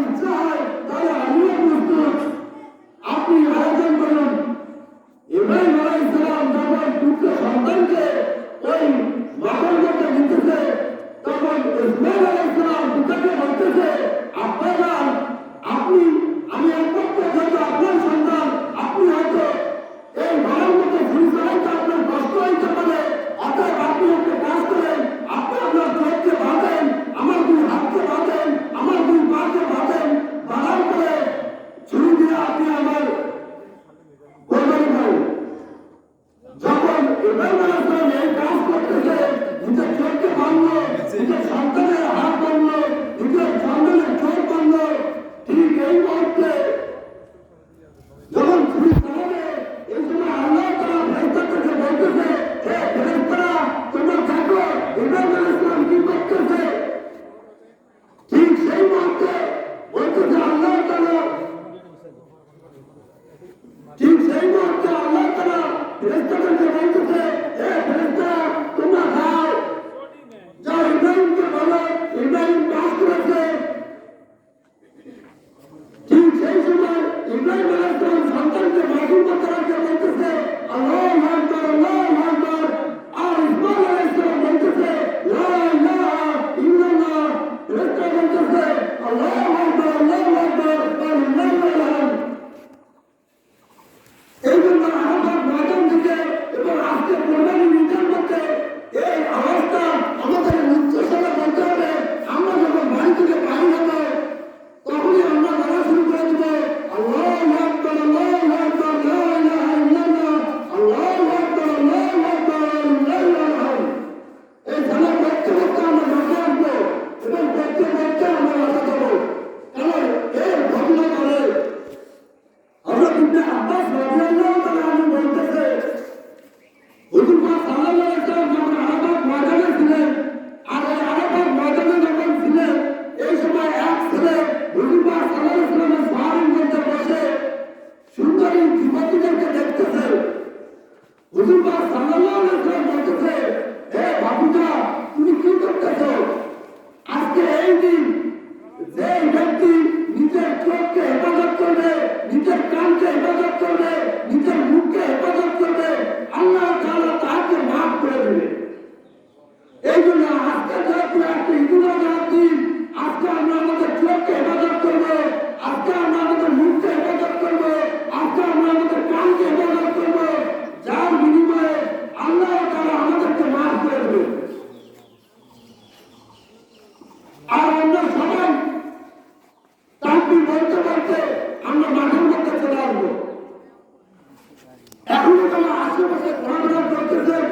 ইচ্ছা হয় তাহলে আমিও প্রস্তুত। আপনি আয়োজন করুন। ইব্রাহিমকে বলো ইব্রাহিম কাজ করেছে ঠিক সেই সময় ইব্রাহিম করতেছেন